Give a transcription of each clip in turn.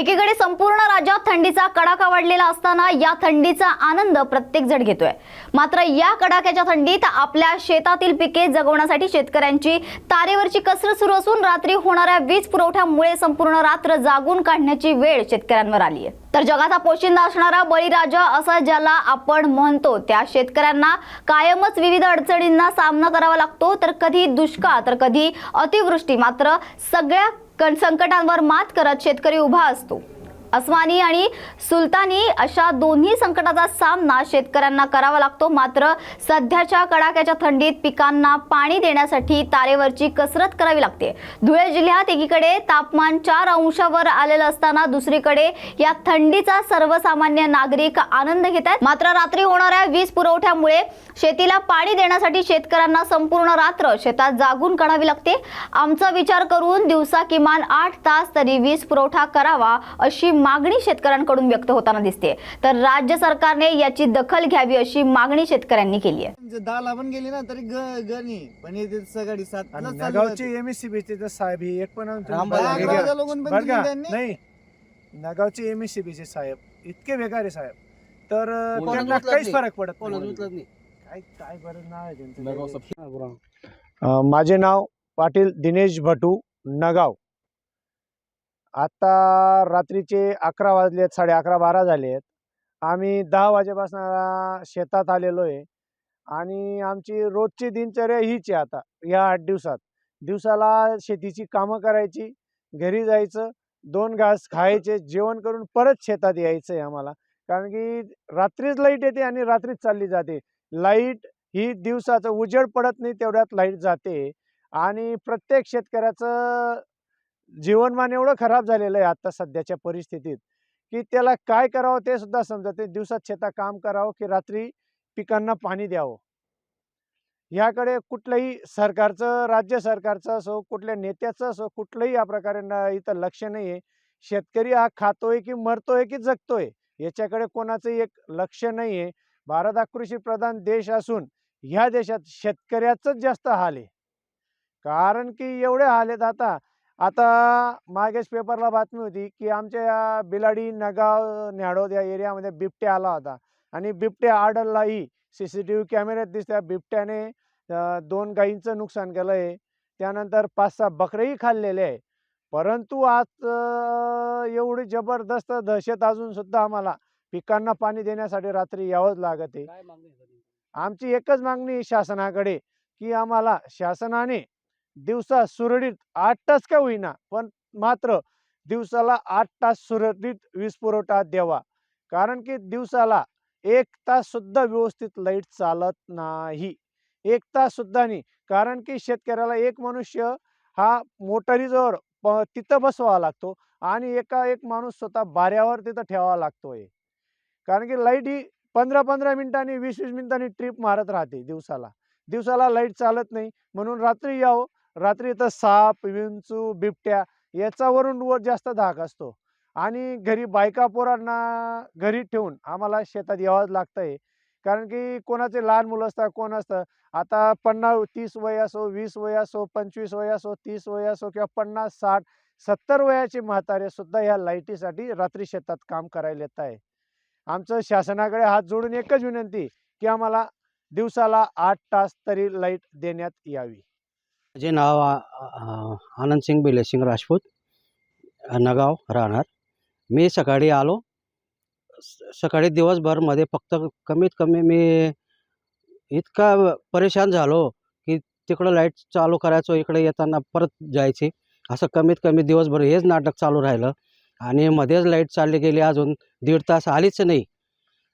एकीकडे संपूर्ण राज्यात थंडीचा कडाका वाढलेला असताना या थंडीचा आनंद प्रत्येक जण घेतोय. मात्र या कडाक्याच्या थंडीत आपल्या शेतातील पिके जगवण्यासाठी शेतकऱ्यांची तारेवरची कसरत सुरू असून रात्री होणाऱ्या वीज पुरवठ्यामुळे संपूर्ण रात्र जागून काढण्याची वेळ शेतकऱ्यांवर आली आहे. तर जगाचा पोशिंदा असणारा बळीराजा असा ज्याला आपण म्हणतो त्या शेतकऱ्यांना कायमच विविध अडचणींना सामना करावा लागतो. तर कधी दुष्काळ तर कधी अतिवृष्टी. मात्र सगळ्या संकटांवर मात करत शेतकरी उभा असतो. अस्मानी आणि सुलतानी अशा दोन्ही संकटाचा सामना शेतकऱ्यांना करावा लागतो. मात्र सध्याच्या कडाक्याच्या थंडीत पिकांना पाणी देण्यासाठी तारेवरची कसरत करावी लागते. धुळे जिल्ह्यात एकीकडे तापमान चार अंशावर आलेलं असताना दुसरीकडे या थंडीचा सर्वसामान्य नागरिक आनंद घेत आहेत मात्र रात्री होणाऱ्या वीज पुरवठ्यामुळे शेतीला पाणी देण्यासाठी शेतकऱ्यांना संपूर्ण रात्र शेतात जागून काढावी लागते. आमचा विचार करून दिवसा किमान आठ तास तरी वीज पुरवठा करावा अशी मागणी शेतकऱ्यांकडून व्यक्त होताना दिसते तर राज्य सरकारने याची दखल घ्यावी अशी मागणी शेतकऱ्यांनी केली आहे. म्हणजे दहाला पण गेली ना तरी ग गणी. पण येते सकाळी सात आणि नगावचे एम एस सी बी चे साहेब ही एक पण. नाही. नगावचे एम एस सी साहेब इतके बेकारी साहेब. तर त्यांना काहीच. फरक पडत नाही. काय काय बरं नाव आहे माझे नाव पाटील दिनेश भटू नगाव. आत्ता रात्रीचे अकरा वाजले आहेत साडे अकरा बारा झाले आहेत आम्ही दहा वाजेपासून शेतात आलेलो आहे. आणि आमची रोजची दिनचर्या हीच आहे आता या आठ दिवसात. दिवसाला शेतीची कामं करायची घरी जायचं दोन घास खायचे जेवण करून परत शेतात यायचं आहे आम्हाला. कारण की रात्रीच लाइट येते आणि रात्रीच चालली जाते. लाइट ही दिवसाचं उजेड पडत नाही तेवढ्यात लाइट जाते. आणि प्रत्येक शेतकऱ्याचं जीवनमान एवढं खराब झालेलं आहे आता सध्याच्या परिस्थितीत की त्याला काय करावं ते सुद्धा समजत नाही दिवसात शेतात काम करावं की रात्री पिकांना पाणी द्यावं. ह्याकडे कुठलंही सरकारचं राज्य सरकारचं असो कुठल्या नेत्याचं असो कुठलंही या प्रकारे न इथं लक्ष नाही आहे शेतकरी हा खातोय की मरतोय की जगतोय याच्याकडे कोणाचं एक लक्ष नाही आहे भारत हा कृषी प्रधान देश असून ह्या देशात शेतकऱ्याचंच जास्त हाल आहे. कारण की एवढे हाल आहेत आता आता मागेच पेपरला बातमी होती की आमच्या या बिलाडी नगाव न्याडोद या एरियामध्ये बिबट्या आला होता. आणि बिबट्या आडललाही सी सी टी व्ही कॅमेऱ्यात दिसत्या बिबट्याने दोन गायींचं नुकसान केलं आहे. त्यानंतर पाच सहा बकरेही खाल्लेले आहे. परंतु आज एवढी जबरदस्त दहशत अजून सुद्धा आम्हाला पिकांना पाणी देण्यासाठी रात्री यावंच लागत आहे? आमची एकच मागणी शासनाकडे की आम्हाला शासनाने दिवसा सुरळीत आठ तास का होईना पण मात्र दिवसाला आठ तास सुरळीत वीज पुरवठा द्यावा. कारण की दिवसाला एक तास सुद्धा व्यवस्थित लाइट चालत नाही. एक तास सुद्धा नाही. कारण की शेतकऱ्याला एक मनुष्य हा मोटारीजवळ प- तिथं बसवावा लागतो आणि एका एक माणूस स्वतः बाऱ्यावर तिथं ठेवावा लागतोय. कारण की लाइट ही पंधरा पंधरा मिनिटांनी वीस वीस मिनिटांनी ट्रिप मारत राहते दिवसाला. दिवसाला लाइट चालत नाही. म्हणून रात्री यावं. रात्री इथं साप विंचू बिबट्या याच्यावरून वर जास्त धाक असतो. आणि घरी बायका पोरांना घरी ठेवून आम्हाला शेतात यावंच लागतं आहे कारण की कोणाचे लहान मुलं असतात कोण असतं? आता पन्नास तीस वय असो वीस वय असो पंचवीस वय असो तीस वय असो किंवा पन्नास साठ सत्तर वयाचे म्हातारे सुद्धा ह्या लाईटीसाठी रात्री शेतात काम करायला येत आहे. आमचं शासनाकडे हात जोडून एकच विनंती की आम्हाला दिवसाला आठ तास तरी लाइट देण्यात यावी. माझे नाव आनंद सिंग बिलेसिंग राजपूत नगाव राहणार. मी सकाळी आलो. स- सकाळी दिवसभरमध्ये फक्त कमीत कमी मी इतका परेशान झालो की तिकडं लाइट चालू करायचो इकडे येताना परत जायची. असं कमीत कमी दिवसभर हेच नाटक चालू राहिलं. आणि मध्येच लाइट चालली गेली अजून दीड तास आलीच नाही.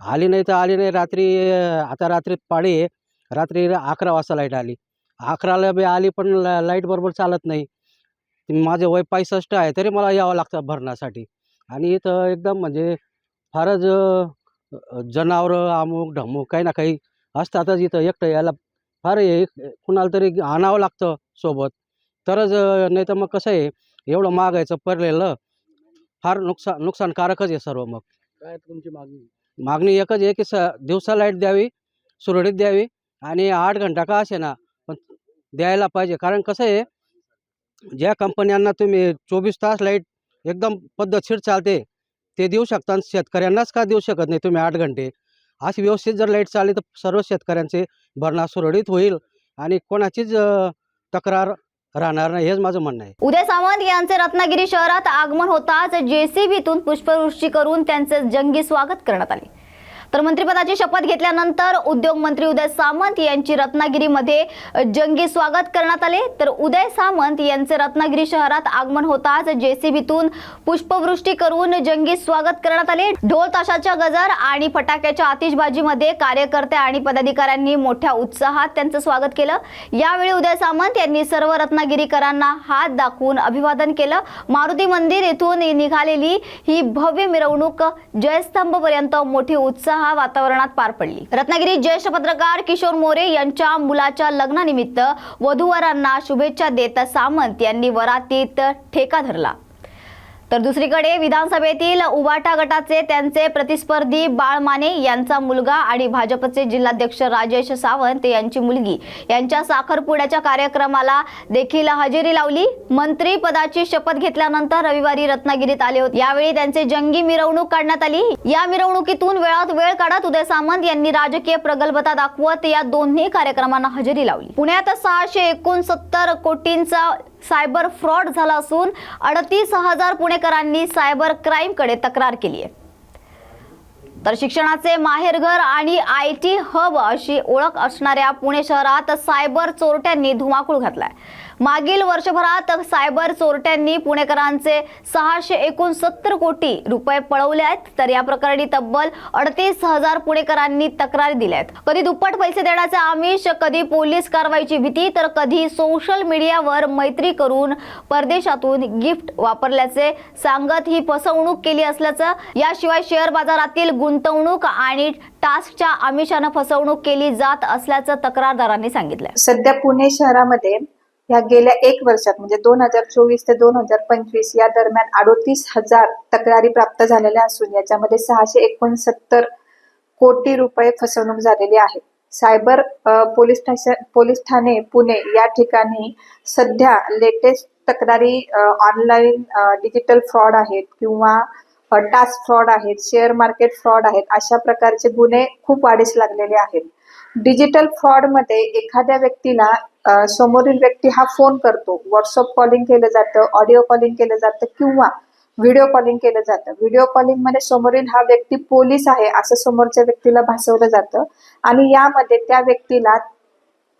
आली नाही तर आली नाही रात्री आता रात्री पाळी आहे रात्री अकरा वाजता लाइट आली. अकराला बी आली पण ला लाइट बरोबर चालत नाही. माझे वय पासष्ट आहे तरी मला यावं लागतं भरण्यासाठी. आणि इथं एकदम म्हणजे फारच जनावरं अमुक ढमुक काही ना काही असतातच इथं. एकटं यायला फार हे कुणाला तरी आणावं लागतं सोबत. तरच नाही तर मग कसं आहे एवढं मागायचं पडलेलं फार नुकसान नुकसानकारकच आहे सर्व मग. काय तुमची मागणी? मागणी एकच आहे की स दिवसा लाइट द्यावी सुरळीत द्यावी आणि आठ घंटा का असे ना द्यायला पाहिजे. कारण कसं आहे ज्या कंपन्यांना तुम्ही चोवीस तास लाइट एकदम पद्धतशीर चालते ते देऊ शकता शेतकऱ्यांनाच का देऊ शकत नाही तुम्ही आठ घंटे? अशी व्यवस्थित जर लाइट चालली तर सर्व शेतकऱ्यांचे भरणा सुरळीत होईल आणि कोणाचीच तक्रार राहणार नाही हेच माझं म्हणणं आहे. उदय सावंत यांचे रत्नागिरी शहरात आगमन होताच जेसीबीतून पुष्पवृष्टी करून त्यांचे जंगी स्वागत करण्यात आले. तर मंत्रिपदाची शपथ घेतल्यानंतर उद्योग मंत्री उदय सामंत यांची रत्नागिरीमध्ये जंगी स्वागत करण्यात आले. तर उदय सामंत यांचे रत्नागिरी शहरात आगमन होताच जेसीबीतून पुष्पवृष्टी करून जंगी स्वागत करण्यात आले. ढोल ताशाच्या गजर आणि फटाक्याच्या आतिषबाजीमध्ये कार्यकर्ते आणि पदाधिकाऱ्यांनी मोठ्या उत्साहात त्यांचं स्वागत केलं. यावेळी उदय सामंत यांनी सर्व रत्नागिरीकरांना हात दाखवून अभिवादन केलं. मारुती मंदिर येथून निघालेली ही भव्य मिरवणूक जयस्तंभपर्यंत मोठी उत्साह वातावरणात पार पडली. रत्नागिरी ज्येष्ठ पत्रकार किशोर मोरे यांच्या मुलाच्या लग्नानिमित्त वधूवरांना शुभेच्छा देत सामंत यांनी वरातीत ठेका धरला. तर दुसरीकडे विधानसभेतील उबाटा गटाचे त्यांचे प्रतिस्पर्धी बाळ माने यांचा मुलगा आणि भाजपचे जिल्हाध्यक्ष राजेश सावंत यांची मुलगी. यांच्या साखरपुड्याच्या कार्यक्रमाला देखील हजेरी लावली. मंत्री पदाची शपथ घेतल्यानंतर रविवारी रत्नागिरीत आले होते. यावेळी त्यांचे जंगी मिरवणूक काढण्यात आली. या मिरवणुकीतून वेळात वेळ काढत उदय सामंत यांनी राजकीय प्रगल्भता दाखवत या दोन्ही कार्यक्रमांना हजेरी लावली. पुण्यात सहाशे एकोणसत्तर कोटींचा सायबर फ्रॉड झाला असून अडतीस हजार पुणेकरांनी सायबर क्राईमकडे तक्रार केली आहे. तर शिक्षणाचे माहेरघर आणि आय टी हब अशी ओळख असणाऱ्या पुणे शहरात सायबर चोरट्यांनी धुमाकूळ घातलाय. मागील वर्षभरात सायबर चोरट्यांनी पुणेकरांचे सहाशे एकोणसत्तर कोटी रुपये पळवले आहेत. तर या प्रकरणी तब्बल अडतीस हजार पुणेकरांनी तक्रारी दिल्या आहेत. कधी दुप्पट पैसे देण्याचे आमिष कधी पोलीस कारवाईची भीती तर कधी सोशल मीडियावर मैत्री करून परदेशातून गिफ्ट वापरल्याचे सांगत ही फसवणूक केली असल्याचं याशिवाय शेअर बाजारातील गुंतवणूक आणि टास्कच्या आमिषानं फसवणूक केली जात असल्याचं तक्रारदारांनी सांगितलं सध्या पुणे शहरामध्ये ह्या गेल्या एक वर्षात म्हणजे दोन हजार चोवीस ते दोन हजार पंचवीस या दरम्यान अडोतीस हजार तक्रारी प्राप्त झालेल्या असून याच्यामध्ये सहाशे एकोणसत्तर कोटी रुपये फसवणूक झालेली आहे. Cyber police station police Thane Pune या ठिकाणी सध्या लेटेस्ट तक्रारी ऑनलाईन डिजिटल फ्रॉड आहेत किंवा टास्क फ्रॉड आहेत शेअर मार्केट फ्रॉड आहेत अशा प्रकारचे गुन्हे खूप वाढीस लागलेले आहेत. डिजिटल फ्रॉडमध्ये एखाद्या व्यक्तीला समोरील व्यक्ती हा फोन करतो. व्हॉट्सअप कॉलिंग केलं जातं ऑडिओ कॉलिंग केलं जातं किंवा व्हिडिओ कॉलिंग केलं जातं. व्हिडिओ कॉलिंगमध्ये समोरील हा व्यक्ती पोलीस आहे असं समोरच्या व्यक्तीला भासवलं जातं आणि यामध्ये त्या व्यक्तीला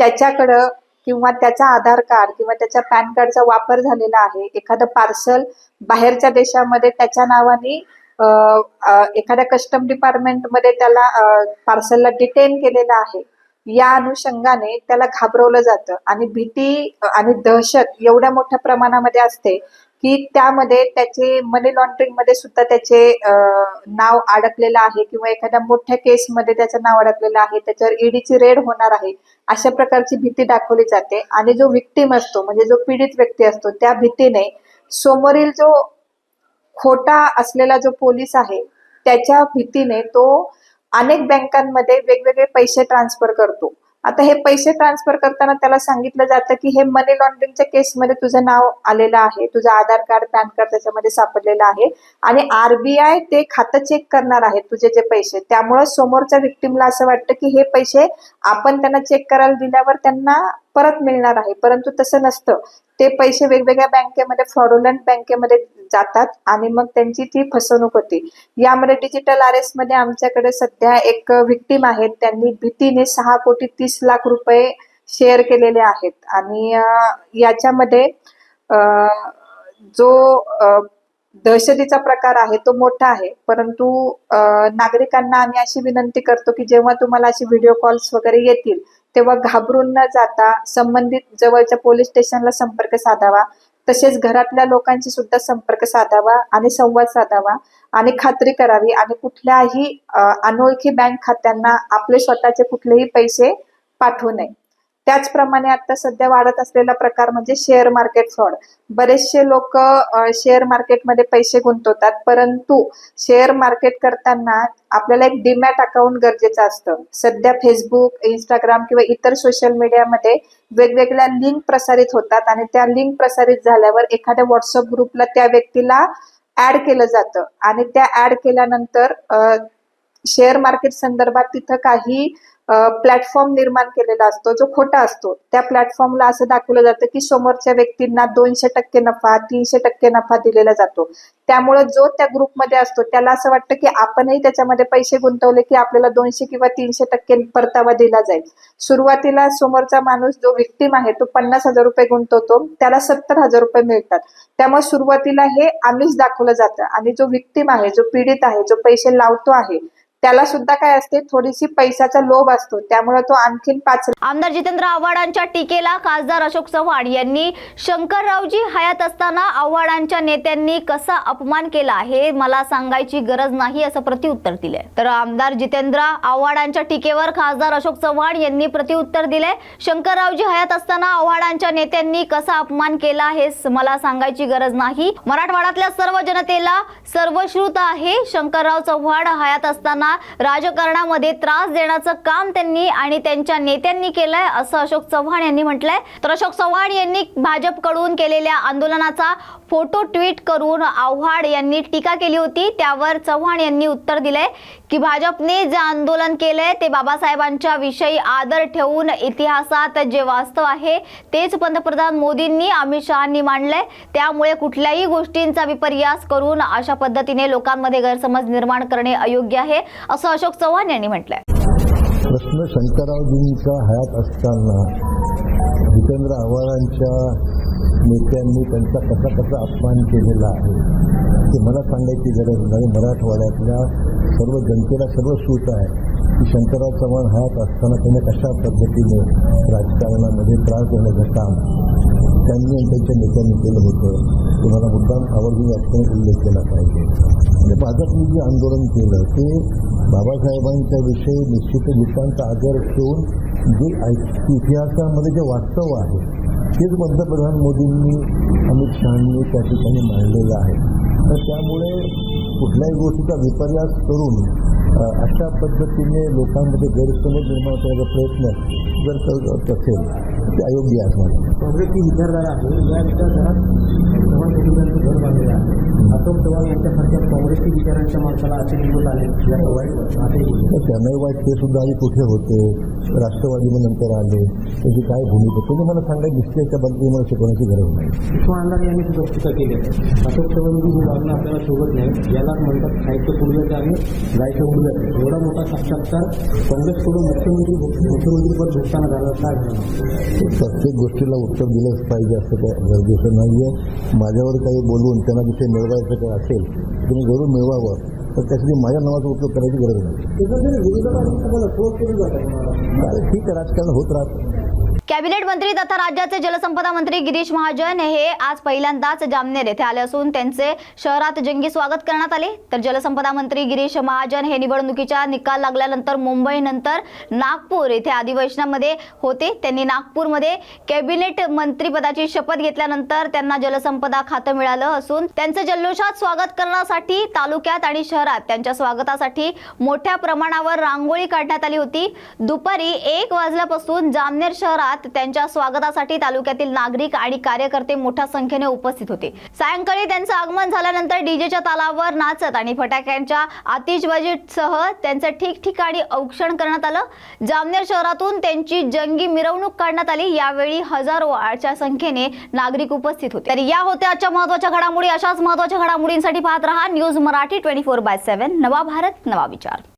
त्याच्याकडं किंवा त्याचा आधार कार्ड किंवा त्याच्या पॅन कार्डचा वापर झालेला आहे. एखादं पार्सल बाहेरच्या देशामध्ये त्याच्या नावाने एखाद्या कस्टम डिपार्टमेंटमध्ये त्याला पार्सलला डिटेन केलेलं आहे. या अनुषंगाने त्याला घाबरवलं जातं. आणि भीती आणि दहशत एवढ्या मोठ्या प्रमाणामध्ये असते की त्यामध्ये त्याचे मनी लॉन्ड्रिंगमध्ये सुद्धा त्याचे नाव अडकलेलं आहे किंवा एखाद्या मोठ्या केसमध्ये त्याचं नाव अडकलेलं आहे. त्याच्यावर ईडीची रेड होणार आहे. अशा प्रकारची भीती दाखवली जाते. आणि जो विक्टीम असतो म्हणजे जो पीडित व्यक्ती असतो त्या भीतीने समोरील जो खोटा असलेला जो पोलीस आहे त्याच्या भीतीने तो अनेक बँकांमध्ये वेगवेगळे पैसे ट्रान्सफर करतो. आता हे पैसे ट्रान्सफर करताना त्याला सांगितलं जातं की हे मनी लॉन्ड्रिंगच्या केसमध्ये तुझं नाव आलेलं आहे तुझं आधार कार्ड पॅन कार्ड त्याच्यामध्ये सापडलेलं आहे आणि आरबीआय ते खातं चेक करणार आहे तुझे जे पैसे. त्यामुळं समोरच्या विक्टीमला असं वाटतं की हे पैसे आपण त्यांना चेक करायला दिल्यावर त्यांना परत मिळणार आहे. परंतु तसं नसतं. ते पैसे वेगवेगळ्या बँकेमध्ये फ्रॉडुलंट बँकेमध्ये जातात आणि मग त्यांची ती फसवणूक होते. यामध्ये डिजिटल अरेस्टमध्ये आमच्याकडे सध्या एक विक्टीम आहेत. त्यांनी भीतीने सहा कोटी तीस लाख रुपये शेअर केलेले आहेत. आणि याच्यामध्ये जो दहशतीचा प्रकार आहे तो मोठा आहे. परंतु नागरिकांना आम्ही अशी विनंती करतो की जेव्हा तुम्हाला अशी व्हिडिओ कॉल्स वगैरे येतील तेव्हा घाबरून न जाता संबंधित जवळच्या पोलीस स्टेशनला संपर्क साधावा. तसेच घरातल्या लोकांशी सुद्धा संपर्क साधावा आणि संवाद साधावा आणि खात्री करावी. आणि कुठल्याही अनोळखी बँक खात्यांना आपले स्वतःचे कुठलेही पैसे पाठवू नये. त्याचप्रमाणे आता सध्या वाढत असलेला प्रकार म्हणजे शेअर मार्केट फ्रॉड बरेचसे लोक शेअर मार्केटमध्ये पैसे गुंतवतात परंतु शेअर मार्केट करताना आपल्याला एक डीमॅट अकाउंट गरजेचं असतं. सध्या फेसबुक इंस्टाग्राम किंवा इतर सोशल मीडियामध्ये वेगवेगळ्या लिंक प्रसारित होतात आणि त्या लिंक प्रसारित झाल्यावर एखाद्या व्हॉट्सअप ग्रुपला त्या व्यक्तीला ऍड केलं जातं. आणि त्या ऍड केल्यानंतर शेअर मार्केट संदर्भात तिथं काही प्लॅटफॉर्म निर्माण केलेला असतो जो खोटा असतो. त्या प्लॅटफॉर्मला असं दाखवलं जातं की समोरच्या व्यक्तींना दोनशे टक्के नफा तीनशे टक्के नफा दिलेला जातो. त्यामुळे जो त्या ग्रुपमध्ये असतो त्याला असं वाटतं की आपणही त्याच्यामध्ये पैसे गुंतवले की आपल्याला दोनशे किंवा तीनशे टक्के परतावा दिला जाईल. सुरुवातीला समोरचा माणूस जो विक्टीम आहे तो पन्नास हजार रुपये गुंतवतो त्याला सत्तर हजार रुपये मिळतात. त्यामुळे सुरुवातीला हे आमिष दाखवलं जातं. आणि जो विक्टीम आहे जो पीडित आहे जो पैसे लावतो आहे त्याला सुद्धा काय असते थोडीशी पैशाचा लोभ असतो. त्यामुळे तो आणखीन पाच आमदार जितेंद्र आव्हाडांच्या टीकेला खासदार अशोक चव्हाण यांनी शंकररावजी हयात असताना आव्हाडांच्या नेत्यांनी कसा अपमान केला हे मला सांगायची गरज नाही असं प्रतिउत्तर दिले तर आमदार जितेंद्र आव्हाडांच्या टीकेवर खासदार अशोक चव्हाण यांनी प्रतिउत्तर दिले शंकररावजी हयात असताना आव्हाडांच्या नेत्यांनी कसा अपमान केला हे मला सांगायची गरज नाही. मराठवाड्यातल्या सर्व जनतेला सर्वश्रुत आहे शंकरराव चव्हाण हयात असताना राजकारणामध्ये त्रास देण्याचं काम त्यांनी आणि त्यांच्या नेत्यांनी केलंय असं अशोक चव्हाण यांनी म्हटलंय. तर अशोक चव्हाण यांनी भाजपकडून केलेल्या आंदोलनाचा फोटो ट्विट करून आव्हाड यांनी टीका केली होती. त्यावर चव्हाण यांनी उत्तर दिलंय की भाजपने जे आंदोलन केलंय ते बाबासाहेबांच्या विषयी आदर ठेवून इतिहासात जे वास्तव आहे तेच पंतप्रधान मोदींनी अमित शहानी मांडलंय. त्यामुळे कुठल्याही गोष्टींचा विपर्यास करून अशा पद्धतीने लोकांमध्ये गैरसमज निर्माण करणे अयोग्य आहे. असं अशोक चव्हाण यांनी म्हटलंय. प्रश्न शंकररावजींचा हयात असताना जितेंद्र आव्हाडांच्या नेत्यांनी त्यांचा कसा कसा अपमान केलेला आहे ते मला सांगायची गरज नाही. मराठवाड्यातल्या सर्व जनतेला सर्व सूट आहे की शंकरराव चव्हाण हयात असताना त्याने कशा पद्धतीने राजकारणामध्ये त्रास देण्याचं काम त्यांनी आणि त्यांच्या नेत्यांनी केलं होतं ते मला मुद्दाम आवर्जून यात उल्लेख केला पाहिजे. म्हणजे भाजपने जे आंदोलन केलं ते बाबासाहेबांच्या विषयी निश्चित गीतांचा आदर ठेवून जे ऐ- इतिहासामध्ये जे वास्तव आहे तेच पंतप्रधान मोदींनी अमित शहानी त्या ठिकाणी मांडलेलं आहे. तर त्यामुळे कुठल्याही गोष्टीचा विपर्यास करून अशा पद्धतीने लोकांमध्ये गैरसमज निर्माण करण्याचा प्रयत्न जर करत असेल ते अयोग्य आहे. असं काँग्रेसची विचारधारा आहे. या विचारधारात चव्हाण कुटुंबांचं घर बांधलेलं आहे. अशोक चव्हाण यांच्यासारख्या काँग्रेसची विचारांच्या माणसाला असे निवडून आले. याचं वाईट त्यांनाही वाईट ते सुद्धा आधी कुठे होते? राष्ट्रवादीने नंतर आले. त्याची काय भूमिका? तुम्ही मला सांगायची दिसते याच्या बद्दल मला शिकवण्याची गरज नाही. विश्व अंधारे यांनी सुद्धा टीका केली अशोक चव्हाणजी ही वागणं आपल्याला शोभत नाही यालाच म्हणतात साहित्य पुढल्याचं आणि गायचं उडलं एवढा मोठा साक्षात्कार काँग्रेसकडून मुख्यमंत्री मुख्यमंत्रीपद भेटताना झाला काय प्रत्येक गोष्टीला उत्तर दिलंच पाहिजे असं काय गरजेचं नाही आहे माझ्यावर काही बोलून त्यांना जिथे मिळवायचं काय असेल तुम्ही जरूर मिळवावं. तर त्यासाठी माझ्या नावाचा उपयोग करायची गरज नाही. ठीक आहे राजकारण होत राहतं. कॅबिनेट मंत्री तथा राज्याचे जलसंपदा मंत्री गिरीश महाजन हे आज पहिल्यांदाच जामनेर येथे आले असून त्यांचे शहरात जंगी स्वागत करण्यात आले. तर जलसंपदा मंत्री गिरीश महाजन हे निवडणुकीच्या निकाल लागल्यानंतर मुंबईनंतर नागपूर येथे अधिवेशनामध्ये होते. त्यांनी नागपूरमध्ये कॅबिनेट मंत्रीपदाची शपथ घेतल्यानंतर त्यांना जलसंपदा खातं मिळालं असून त्यांचं जल्लोषात स्वागत करण्यासाठी तालुक्यात आणि शहरात त्यांच्या स्वागतासाठी मोठ्या प्रमाणावर रांगोळी काढण्यात आली होती. दुपारी एक वाजल्यापासून जामनेर शहरात त्यांच्या स्वागतासाठी तालुक्यातील नागरिक आणि कार्यकर्ते मोठ्या संख्येने उपस्थित होते. सायंकाळी त्यांचं आगमन झाल्यानंतर डीजेच्या तालावर नाचत आणि फटाक्यांच्या आतिषबाजीसह त्यांचं ठिकठिकाणी औक्षण करण्यात आलं. जामनेर शहरातून त्यांची जंगी मिरवणूक काढण्यात आली. यावेळी हजारोच्या संख्येने नागरिक उपस्थित होते. तर या होत्या आजच्या महत्त्वाच्या घडामोडी. अशाच महत्त्वाच्या घडामोडींसाठी पाहत रहा news Marathi twenty four by seven नवा भारत नवा विचार.